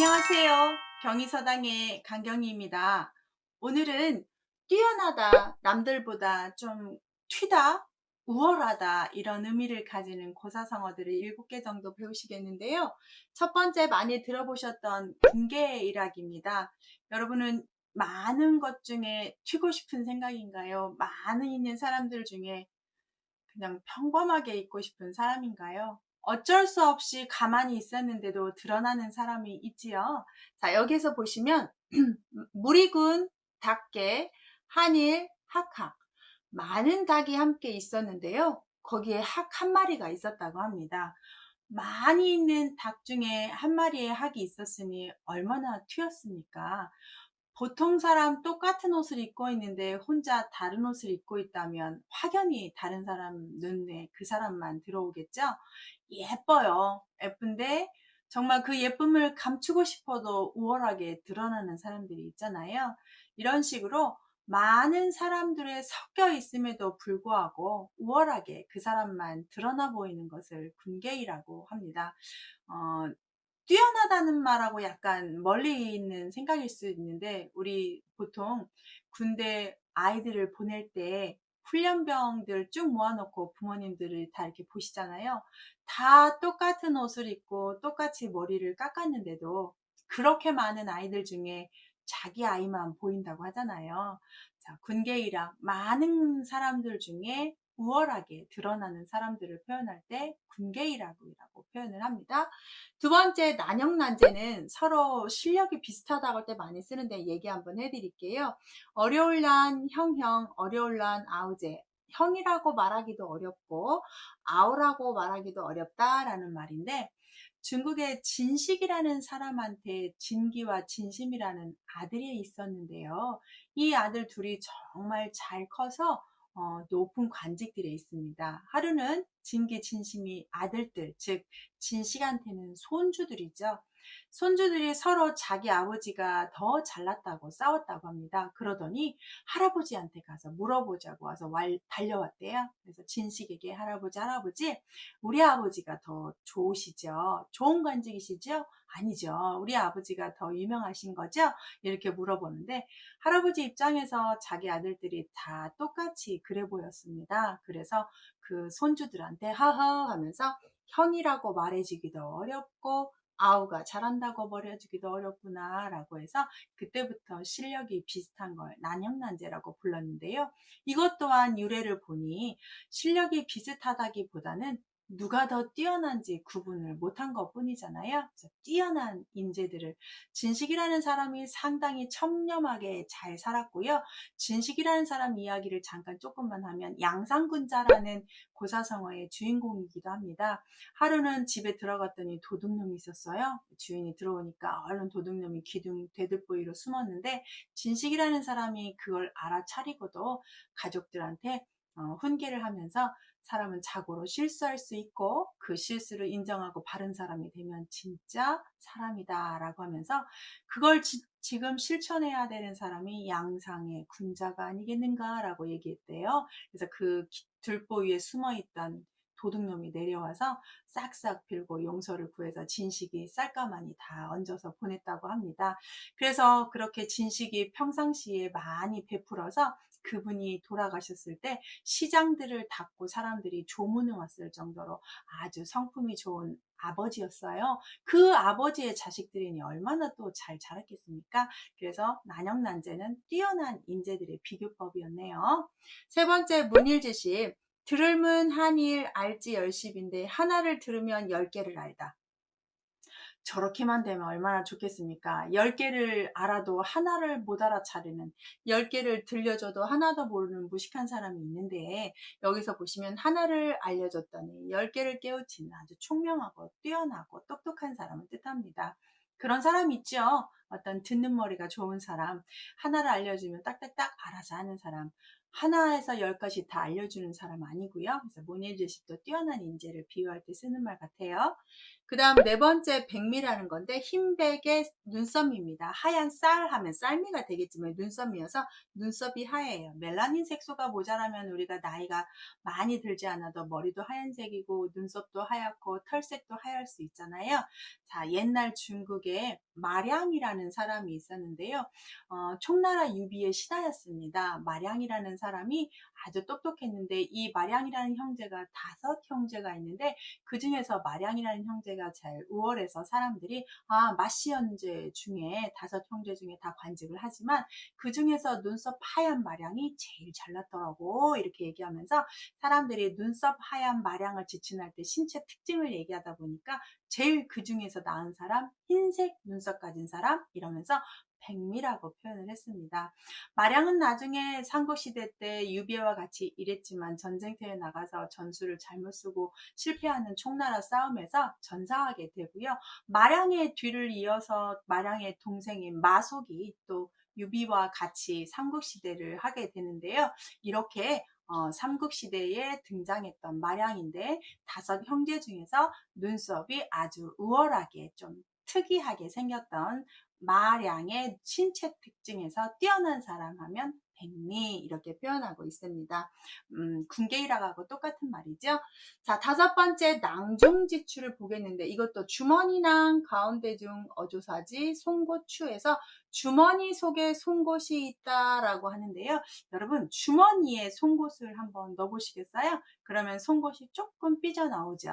안녕하세요. 경희서당의 강경희입니다. 오늘은 뛰어나다, 남들보다 좀 튀다, 우월하다 이런 의미를 가지는 고사성어들을 7개 정도 배우시겠는데요. 첫 번째 많이 들어보셨던 군계일학입니다. 여러분은 많은 것 중에 튀고 싶은 생각인가요? 많은 있는 사람들 중에 그냥 평범하게 있고 싶은 사람인가요? 어쩔 수 없이 가만히 있었는데도 드러나는 사람이 있지요. 자, 여기서 보시면 무리군, 닭개, 한일, 학학 많은 닭이 함께 있었는데요. 거기에 학 한 마리가 있었다고 합니다. 많이 있는 닭 중에 한 마리의 학이 있었으니 얼마나 튀었습니까? 보통 사람 똑같은 옷을 입고 있는데 혼자 다른 옷을 입고 있다면 확연히 다른 사람 눈에 그 사람만 들어오겠죠? 예뻐요. 예쁜데 정말 그 예쁨을 감추고 싶어도 우월하게 드러나는 사람들이 있잖아요. 이런 식으로 많은 사람들의 섞여 있음에도 불구하고 우월하게 그 사람만 드러나 보이는 것을 군계이라고 합니다. 어, 뛰어나다는 말하고 약간 멀리 있는 생각일 수 있는데 우리 보통 군대 아이들을 보낼 때 훈련병들 쭉 모아놓고 부모님들을 다 이렇게 보시잖아요. 다 똑같은 옷을 입고 똑같이 머리를 깎았는데도 그렇게 많은 아이들 중에 자기 아이만 보인다고 하잖아요. 자, 군계이랑 많은 사람들 중에 우월하게 드러나는 사람들을 표현할 때 군계이라고 표현을 합니다. 두 번째 난영난제는 서로 실력이 비슷하다고 할 때 많이 쓰는데 얘기 한번 해드릴게요. 어려울 난 형형, 어려울 난 아우제. 형이라고 말하기도 어렵고 아우라고 말하기도 어렵다라는 말인데 중국의 진식이라는 사람한테 진기와 진심이라는 아들이 있었는데요. 이 아들 둘이 정말 잘 커서 어, 높은 관직들에 있습니다. 하루는 진기 진심이 아들들, 즉 진식한테는 손주들이죠. 손주들이 서로 자기 아버지가 더 잘났다고 싸웠다고 합니다. 그러더니 할아버지한테 가서 물어보자고 와서 왈, 달려왔대요. 그래서 진식에게 할아버지, 할아버지, 우리 아버지가 더 좋으시죠? 좋은 관직이시죠? 아니죠. 우리 아버지가 더 유명하신 거죠? 이렇게 물어보는데 할아버지 입장에서 자기 아들들이 다 똑같이 그래 보였습니다. 그래서 그 손주들한테 하하 하면서 형이라고 말해주기도 어렵고 아우가 잘한다고 버려주기도 어렵구나 라고 해서 그때부터 실력이 비슷한 걸 난형난제라고 불렀는데요. 이것 또한 유래를 보니 실력이 비슷하다기보다는 누가 더 뛰어난지 구분을 못한 것 뿐이잖아요. 뛰어난 인재들을 진식이라는 사람이 상당히 청렴하게 잘 살았고요. 진식이라는 사람 이야기를 잠깐 조금만 하면 양상군자라는 고사성어의 주인공이기도 합니다. 하루는 집에 들어갔더니 도둑놈이 있었어요. 주인이 들어오니까 얼른 도둑놈이 기둥 대들보이로 숨었는데 진식이라는 사람이 그걸 알아차리고도 가족들한테 어, 훈계를 하면서 사람은 자고로 실수할 수 있고 그 실수를 인정하고 바른 사람이 되면 진짜 사람이다 라고 하면서 그걸 지, 금 실천해야 되는 사람이 양상의 군자가 아니겠는가 라고 얘기했대요. 그래서 그 들보 위에 숨어 있던 도둑놈이 내려와서 싹싹 빌고 용서를 구해서 진식이 쌀가마니 다 얹어서 보냈다고 합니다. 그래서 그렇게 진식이 평상시에 많이 베풀어서 그분이 돌아가셨을 때 시장들을 닫고 사람들이 조문을 왔을 정도로 아주 성품이 좋은 아버지였어요. 그 아버지의 자식들이 얼마나 또 잘 자랐겠습니까? 그래서 난영난제는 뛰어난 인재들의 비교법이었네요. 세 번째 문일지시 들을문 한일 알지 열십인데 하나를 들으면 열 개를 알다. 저렇게만 되면 얼마나 좋겠습니까? 10개를 알아도 하나를 못 알아차리는 10개를 들려줘도 하나도 모르는 무식한 사람이 있는데 여기서 보시면 하나를 알려줬더니 10개를 깨우치는 아주 총명하고 뛰어나고 똑똑한 사람을 뜻합니다. 그런 사람 있죠. 어떤 듣는 머리가 좋은 사람, 하나를 알려주면 딱딱딱 알아서 하는 사람. 하나에서 열까지 다 알려주는 사람 아니고요. 그래서 모네드십도 뛰어난 인재를 비유할 때 쓰는 말 같아요. 그 다음 네 번째 백미라는 건데 흰백의 눈썹입니다. 하얀 쌀 하면 쌀미가 되겠지만 눈썹이어서 눈썹이 하얘요. 멜라닌 색소가 모자라면 우리가 나이가 많이 들지 않아도 머리도 하얀색이고 눈썹도 하얗고 털색도 하얄 수 있잖아요. 자 옛날 중국에 마량이라는 사람이 있었는데요. 어, 총나라 유비의 신하였습니다. 마량이라는 사람이 아주 똑똑했는데 이 마량이라는 형제가 다섯 형제가 있는데 그 중에서 마량이라는 형제가 제일 우월해서 사람들이 아 마씨 형제 중에 다섯 형제 중에 다 관직을 하지만 그 중에서 눈썹 하얀 마량이 제일 잘났더라고 이렇게 얘기하면서 사람들이 눈썹 하얀 마량을 지칭할 때 신체 특징을 얘기하다 보니까 제일 그 중에서 나은 사람 흰색 눈썹 가진 사람 이러면서 백미라고 표현을 했습니다. 마량은 나중에 삼국시대 때 유비와 같이 일했지만 전쟁터에 나가서 전술을 잘못 쓰고 실패하는 총나라 싸움에서 전사하게 되고요. 마량의 뒤를 이어서 마량의 동생인 마속이 또 유비와 같이 삼국시대를 하게 되는데요. 이렇게 어, 삼국시대에 등장했던 마량인데 다섯 형제 중에서 눈썹이 아주 우월하게 좀 특이하게 생겼던 마량의 신체 특징에서 뛰어난 사람 하면 백미 이렇게 표현하고 있습니다. 음, 군계일학하고 똑같은 말이죠. 자 다섯 번째 낭중지추를 보겠는데 이것도 주머니낭 가운데 중 어조사지 송곳추에서 주머니 속에 송곳이 있다라고 하는데요. 여러분 주머니에 송곳을 한번 넣어보시겠어요? 그러면 송곳이 조금 삐져나오죠.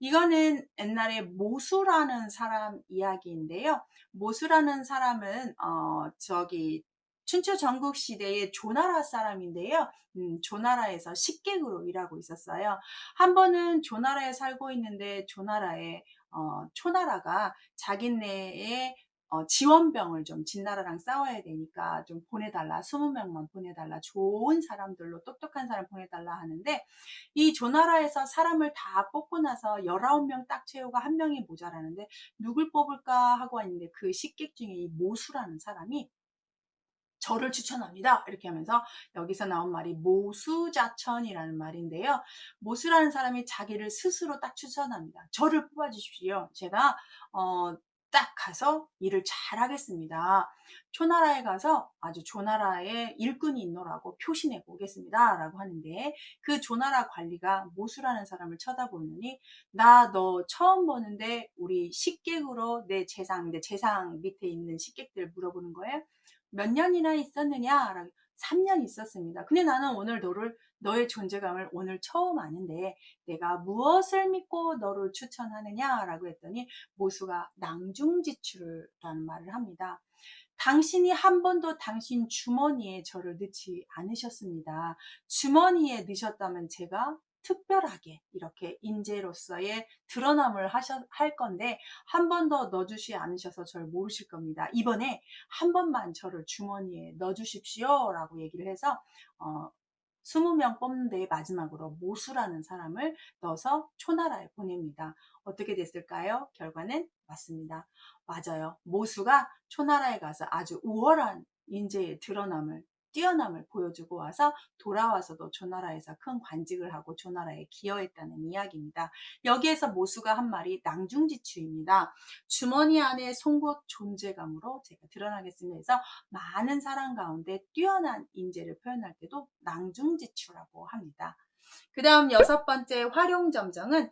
이거는 옛날에 모수라는 사람 이야기인데요. 모수라는 사람은 어 저기 춘추 전국 시대의 조나라 사람인데요. 음, 조나라에서 식객으로 일하고 있었어요. 한 번은 조나라에 살고 있는데 조나라에 어, 초나라가 자기네의 어, 지원병을 좀 진나라랑 싸워야 되니까 좀 보내달라 20명만 보내달라 좋은 사람들로 똑똑한 사람 보내달라 하는데 이 조나라에서 사람을 다 뽑고 나서 19명 딱 채우고 한 명이 모자라는데 누굴 뽑을까 하고 왔는데 그 식객 중에 이 모수라는 사람이 저를 추천합니다. 이렇게 하면서 여기서 나온 말이 모수자천이라는 말인데요. 모수라는 사람이 자기를 스스로 딱 추천합니다. 저를 뽑아주십시오. 제가 어, 딱 가서 일을 잘 하겠습니다. 초나라에 가서 아주 조나라의 일꾼이 있노라고 표시내고 오겠습니다. 라고 하는데 그 조나라 관리가 모수라는 사람을 쳐다보느니 나 너 처음 보는데 우리 식객으로 내 재상, 내 재상 밑에 있는 식객들 물어보는 거예요. 몇 년이나 있었느냐? 라고 3년 있었습니다. 근데 나는 오늘 너를 너의 존재감을 오늘 처음 아는데 내가 무엇을 믿고 너를 추천하느냐? 라고 했더니 모수가 낭중지출이라는 말을 합니다. 당신이 한 번도 당신 주머니에 저를 넣지 않으셨습니다. 주머니에 넣으셨다면 제가 특별하게 이렇게 인재로서의 드러남을 하셔, 할 건데 한 번 더 넣어주시 않으셔서 저를 모르실 겁니다. 이번에 한 번만 저를 주머니에 넣어주십시오 라고 얘기를 해서 어, 20명 뽑는데 마지막으로 모수라는 사람을 넣어서 초나라에 보냅니다. 어떻게 됐을까요? 결과는 맞습니다. 맞아요. 모수가 초나라에 가서 아주 우월한 인재의 드러남을 뛰어남을 보여주고 와서 돌아와서도 조나라에서 큰 관직을 하고 조나라에 기여했다는 이야기입니다. 여기에서 모수가 한 말이 낭중지추입니다. 주머니 안에 송곳 존재감으로 제가 드러나겠습니다. 해서 많은 사람 가운데 뛰어난 인재를 표현할 때도 낭중지추라고 합니다. 그 다음 여섯 번째 활용점정은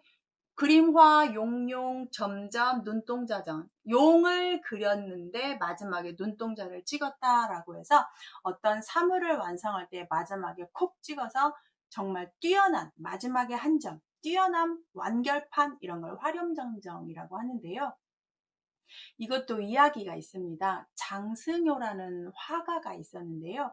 그림화, 용용, 점점, 눈동자전. 용을 그렸는데 마지막에 눈동자를 찍었다라고 해서 어떤 사물을 완성할 때 마지막에 콕 찍어서 정말 뛰어난 마지막에 한 점, 뛰어난 완결판 이런 걸 활용점정이라고 하는데요. 이것도 이야기가 있습니다. 장승효라는 화가가 있었는데요.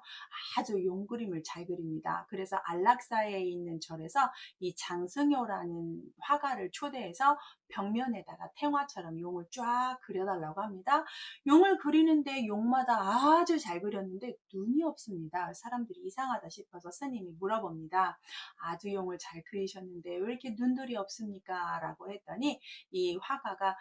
아주 용그림을 잘 그립니다. 그래서 안락사에 있는 절에서 이 장승효라는 화가를 초대해서 벽면에다가 탱화처럼 용을 쫙 그려달라고 합니다. 용을 그리는데 용마다 아주 잘 그렸는데 눈이 없습니다. 사람들이 이상하다 싶어서 스님이 물어봅니다. 아주 용을 잘 그리셨는데 왜 이렇게 눈들이 없습니까? 라고 했더니 이 화가가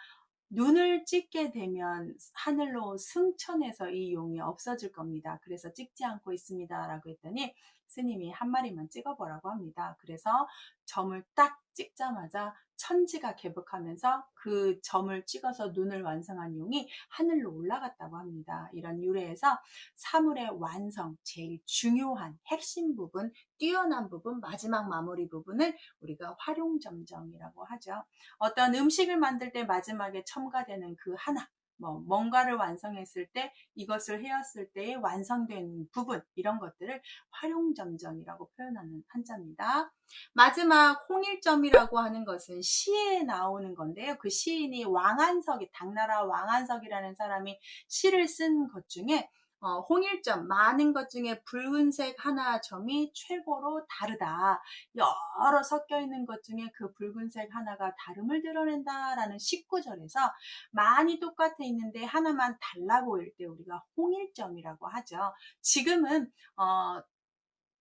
눈을 찍게 되면 하늘로 승천해서 이 용이 없어질 겁니다. 그래서 찍지 않고 있습니다. 라고 했더니 스님이 한 마리만 찍어보라고 합니다. 그래서 점을 딱 찍자마자 천지가 개복하면서 그 점을 찍어서 눈을 완성한 용이 하늘로 올라갔다고 합니다. 이런 유래에서 사물의 완성, 제일 중요한 핵심 부분, 뛰어난 부분, 마지막 마무리 부분을 우리가 활용점정이라고 하죠. 어떤 음식을 만들 때 마지막에 첨가되는 그 하나, 뭐 뭔가를 완성했을 때 이것을 해왔을 때의 완성된 부분 이런 것들을 활용점정이라고 표현하는 한자입니다. 마지막 홍일점이라고 하는 것은 시에 나오는 건데요. 그 시인이 왕한석이 당나라 왕한석이라는 사람이 시를 쓴 것 중에 어, 홍일점 많은 것 중에 붉은색 하나 점이 최고로 다르다. 여러 섞여 있는 것 중에 그 붉은색 하나가 다름을 드러낸다라는 19절에서 많이 똑같아 있는데 하나만 달라 보일 때 우리가 홍일점이라고 하죠. 지금은 어,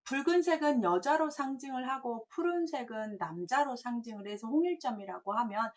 붉은색은 여자로 상징을 하고 푸른색은 남자로 상징을 해서 홍일점이라고 하면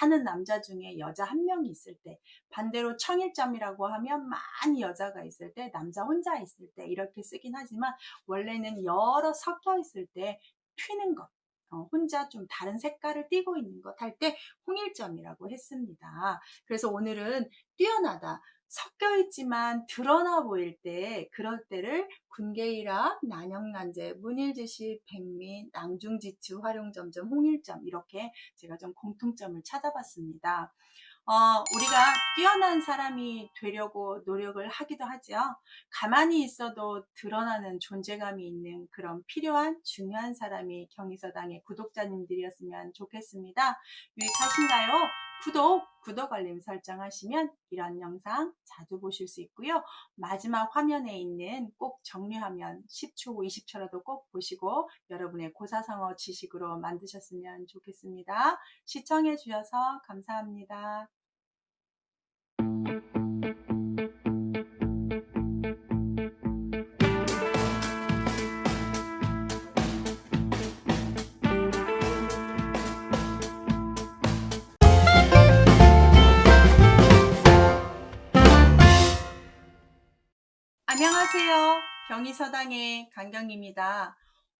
많은 남자 중에 여자 한 명이 있을 때 반대로 청일점이라고 하면 많이 여자가 있을 때 남자 혼자 있을 때 이렇게 쓰긴 하지만 원래는 여러 섞여 있을 때 튀는 것 어, 혼자 좀 다른 색깔을 띠고 있는 것 할 때 홍일점이라고 했습니다. 그래서 오늘은 뛰어나다. 섞여 있지만 드러나 보일 때 그럴 때를 군계일학, 난영난제, 문일지시, 백미, 낭중지추, 활용점점, 홍일점 이렇게 제가 좀 공통점을 찾아봤습니다. 어, 우리가 뛰어난 사람이 되려고 노력을 하기도 하죠. 가만히 있어도 드러나는 존재감이 있는 그런 필요한 중요한 사람이 경의서당의 구독자님들이었으면 좋겠습니다. 유익하신가요? 구독, 구독 알림 설정하시면 이런 영상 자주 보실 수 있고요. 마지막 화면에 있는 꼭 정리하면 10초, 20초라도 꼭 보시고 여러분의 고사성어 지식으로 만드셨으면 좋겠습니다. 시청해 주셔서 감사합니다. 안녕하세요. 경희서당의 강경입니다.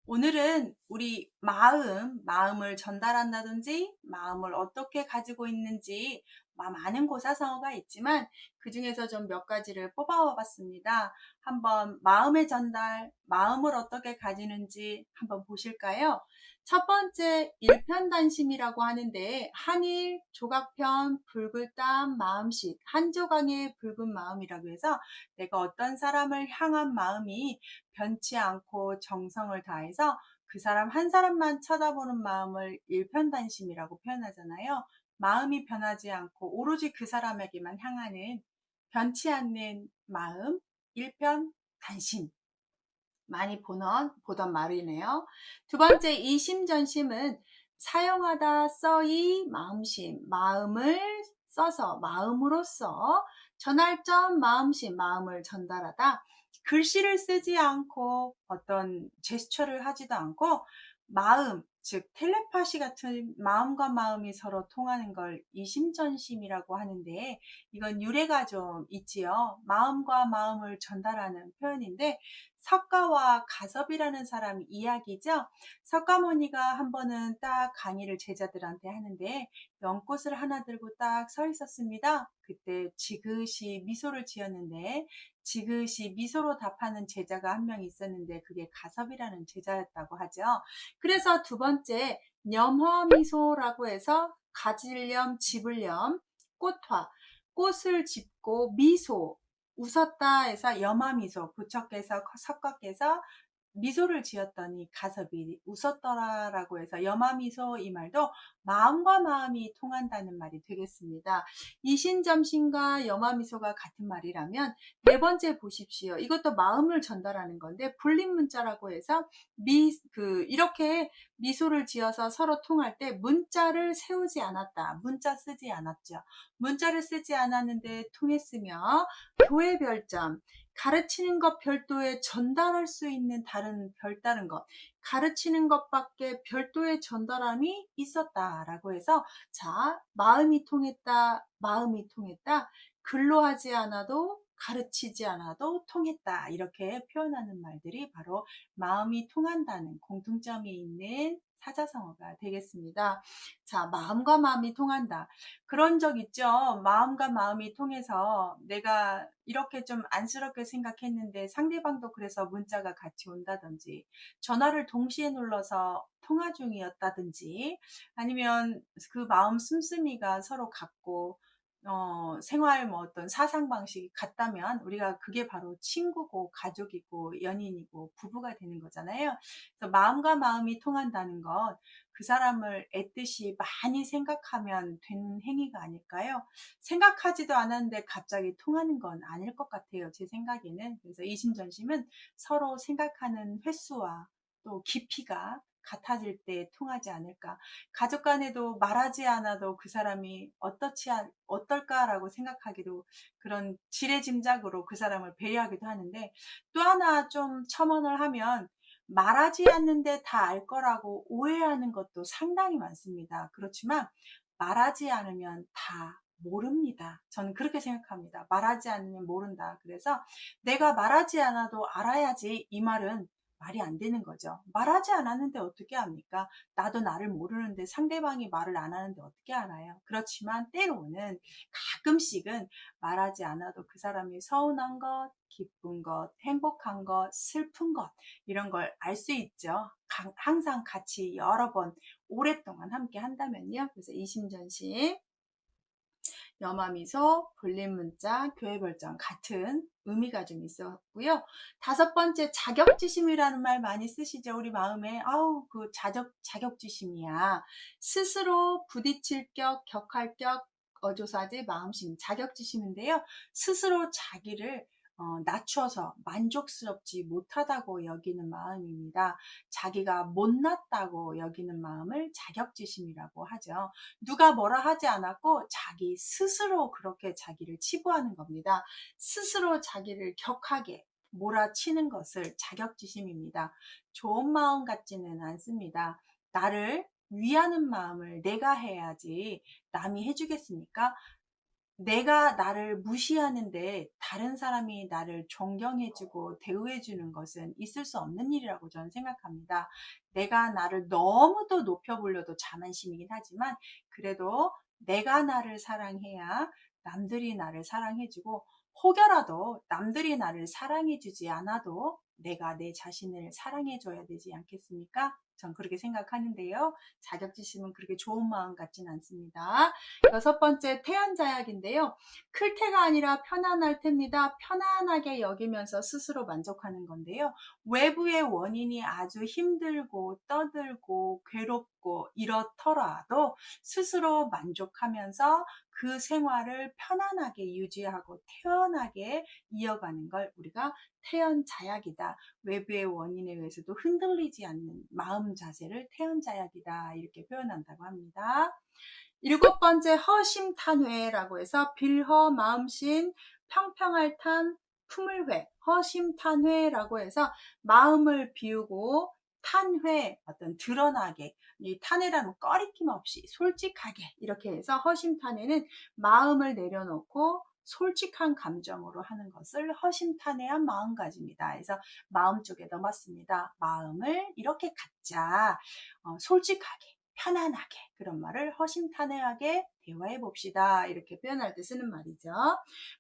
오늘은 우리 마음, 마음을 전달한다든지, 마음을 어떻게 가지고 있는지, 많은 고사성어가 있지만, 그 중에서 좀 몇 가지를 뽑아와 봤습니다. 한번 마음의 전달, 마음을 어떻게 가지는지 한번 보실까요? 첫 번째 일편단심이라고 하는데 한일, 조각편, 붉을땀, 마음식, 한조강의 붉은 마음이라고 해서 내가 어떤 사람을 향한 마음이 변치 않고 정성을 다해서 그 사람 한 사람만 쳐다보는 마음을 일편단심이라고 표현하잖아요. 마음이 변하지 않고 오로지 그 사람에게만 향하는 변치 않는 마음, 일편단심. 많이 보던, 보던 말이네요. 두 번째, 이심전심은 사용하다 써이 마음심, 마음을 써서 마음으로써 전할점 마음심, 마음을 전달하다. 글씨를 쓰지 않고 어떤 제스처를 하지도 않고 마음, 즉 텔레파시 같은 마음과 마음이 서로 통하는 걸 이심전심이라고 하는데 이건 유래가 좀 있지요. 마음과 마음을 전달하는 표현인데 석가와 가섭이라는 사람 이야기죠. 석가모니가 한 번은 딱 강의를 제자들한테 하는데 연꽃을 하나 들고 딱 서 있었습니다. 그때 지그시 미소를 지었는데 지그시 미소로 답하는 제자가 한 명 있었는데 그게 가섭이라는 제자였다고 하죠. 그래서 두 번째 염화미소라고 해서 가질염, 집을염, 꽃화, 꽃을 집고 미소, 웃었다 해서 염화미소, 부처께서 석가께서 미소를 지었더니 가섭이 웃었더라라고 해서 염화미소 이 말도 마음과 마음이 통한다는 말이 되겠습니다. 이신점신과 염화미소가 같은 말이라면 네 번째 보십시오. 이것도 마음을 전달하는 건데 불림 문자라고 해서 미 그 이렇게 미소를 지어서 서로 통할 때 문자를 세우지 않았다. 문자 쓰지 않았죠. 문자를 쓰지 않았는데 통했으며 교회 별점 가르치는 것 별도의 전달할 수 있는 다른 별다른 것, 가르치는 것밖에 별도의 전달함이 있었다라고 해서 자, 마음이 통했다, 마음이 통했다. 글로 하지 않아도 가르치지 않아도 통했다. 이렇게 표현하는 말들이 바로 마음이 통한다는 공통점이 있는 사자성어가 되겠습니다. 자, 마음과 마음이 통한다. 그런 적 있죠. 마음과 마음이 통해서 내가 이렇게 좀 안쓰럽게 생각했는데 상대방도 그래서 문자가 같이 온다든지 전화를 동시에 눌러서 통화 중이었다든지 아니면 그 마음 씀씀이가 서로 같고 어, 생활 뭐 어떤 사상 방식이 같다면 우리가 그게 바로 친구고 가족이고 연인이고 부부가 되는 거잖아요. 그래서 마음과 마음이 통한다는 건 그 사람을 애뜻이 많이 생각하면 되는 행위가 아닐까요? 생각하지도 않았는데 갑자기 통하는 건 아닐 것 같아요. 제 생각에는. 그래서 이심전심은 서로 생각하는 횟수와 또 깊이가 같아질 때 통하지 않을까. 가족 간에도 말하지 않아도 그 사람이 어떻지, 어떨까라고 생각하기도 그런 지레짐작으로 그 사람을 배려하기도 하는데 또 하나 좀 첨언을 하면 말하지 않는데 다 알 거라고 오해하는 것도 상당히 많습니다. 그렇지만 말하지 않으면 다 모릅니다. 저는 그렇게 생각합니다. 말하지 않으면 모른다. 그래서 내가 말하지 않아도 알아야지 이 말은 말이 안 되는 거죠. 말하지 않았는데 어떻게 합니까? 나도 나를 모르는데 상대방이 말을 안 하는데 어떻게 알아요? 그렇지만 때로는 가끔씩은 말하지 않아도 그 사람이 서운한 것, 기쁜 것, 행복한 것, 슬픈 것 이런 걸 알 수 있죠. 항상 같이 여러 번 오랫동안 함께 한다면요. 그래서 이심전심 염화미소, 불림문자, 교회별장 같은 의미가 좀 있었고요. 다섯 번째 자격지심이라는 말 많이 쓰시죠. 우리 마음에 아우 그 자격 자격지심이야. 스스로 부딪힐 격, 격할 격 어조사제 마음심 자격지심인데요. 스스로 자기를 어, 낮춰서 만족스럽지 못하다고 여기는 마음입니다. 자기가 못났다고 여기는 마음을 자격지심이라고 하죠. 누가 뭐라 하지 않았고 자기 스스로 그렇게 자기를 치부하는 겁니다. 스스로 자기를 격하게 몰아치는 것을 자격지심입니다. 좋은 마음 같지는 않습니다. 나를 위하는 마음을 내가 해야지 남이 해주겠습니까? 내가 나를 무시하는데 다른 사람이 나를 존경해주고 대우해주는 것은 있을 수 없는 일이라고 저는 생각합니다. 내가 나를 너무도 높여보려도 자만심이긴 하지만 그래도 내가 나를 사랑해야 남들이 나를 사랑해주고 혹여라도 남들이 나를 사랑해주지 않아도 내가 내 자신을 사랑해줘야 되지 않겠습니까? 전 그렇게 생각하는데요. 자격지심은 그렇게 좋은 마음 같진 않습니다. 여섯 번째 태연자약인데요. 클 테가 아니라 편안할 테입니다. 편안하게 여기면서 스스로 만족하는 건데요. 외부의 원인이 아주 힘들고 떠들고 괴롭고 이렇더라도 스스로 만족하면서 그 생활을 편안하게 유지하고 태연하게 이어가는 걸 우리가 태연 자약이다. 외부의 원인에 의해서도 흔들리지 않는 마음 자세를 태연 자약이다. 이렇게 표현한다고 합니다. 일곱 번째 허심탄회라고 해서 빌허 마음신 평평할 탄 품을 회 허심탄회라고 해서 마음을 비우고 탄회 어떤 드러나게 이 탄회라는 꺼리낌 없이 솔직하게 이렇게 해서 허심탄회는 마음을 내려놓고 솔직한 감정으로 하는 것을 허심탄회한 마음가짐이다. 그래서 마음 쪽에 넘었습니다. 마음을 이렇게 갖자. 어, 솔직하게, 편안하게 그런 말을 허심탄회하게 대화해 봅시다. 이렇게 표현할 때 쓰는 말이죠.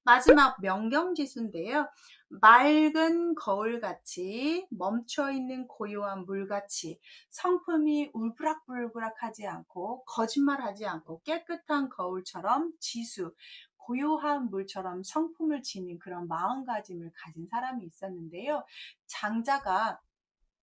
마지막 명경지수인데요. 맑은 거울같이 멈춰있는 고요한 물같이 성품이 울그락불그락하지 않고 거짓말하지 않고 깨끗한 거울처럼 지수 고요한 물처럼 성품을 지닌 그런 마음가짐을 가진 사람이 있었는데요. 장자가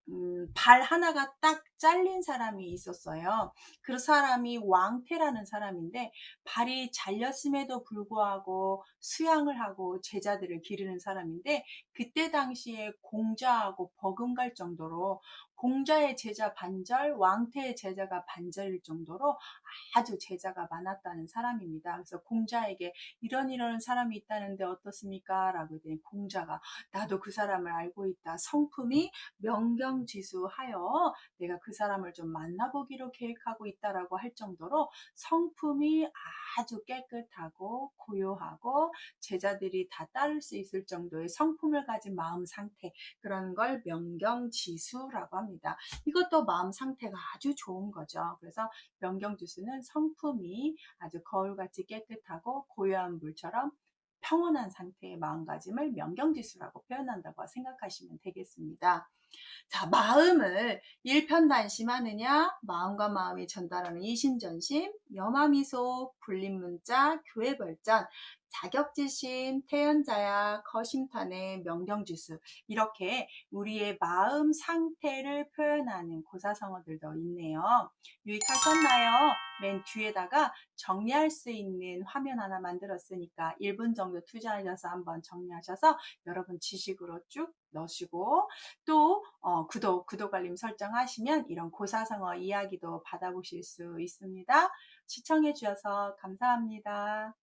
음, 발 하나가 딱 잘린 사람이 있었어요. 그 사람이 왕태라는 사람인데 발이 잘렸음에도 불구하고 수양을 하고 제자들을 기르는 사람인데 그때 당시에 공자하고 버금갈 정도로 공자의 제자 반절, 왕태의 제자가 반절일 정도로 아주 제자가 많았다는 사람입니다. 그래서 공자에게 이런 이런 사람이 있다는데 어떻습니까? 라고 했더니 공자가 나도 그 사람을 알고 있다. 성품이 명경지수하여 내가 그 사람을 좀 만나보기로 계획하고 있다라고 할 정도로 성품이 아주 깨끗하고 고요하고 제자들이 다 따를 수 있을 정도의 성품을 가진 마음 상태 그런 걸 명경지수라고 합니다. 이것도 마음 상태가 아주 좋은 거죠. 그래서 명경지수는 성품이 아주 거울같이 깨끗하고 고요한 물처럼 평온한 상태의 마음가짐을 명경지수라고 표현한다고 생각하시면 되겠습니다. 자, 마음을 일편단심하느냐, 마음과 마음이 전달하는 이심전심, 염화미소, 불림문자, 교회벌전, 자격지심, 태연자야, 거심탄의 명경지수 이렇게 우리의 마음 상태를 표현하는 고사성어들도 있네요. 유익하셨나요? 맨 뒤에다가 정리할 수 있는 화면 하나 만들었으니까 1분 정도 투자하셔서 한번 정리하셔서 여러분 지식으로 쭉 넣으시고 또 어, 구독, 구독 알림 설정하시면 이런 고사성어 이야기도 받아보실 수 있습니다. 시청해 주셔서 감사합니다.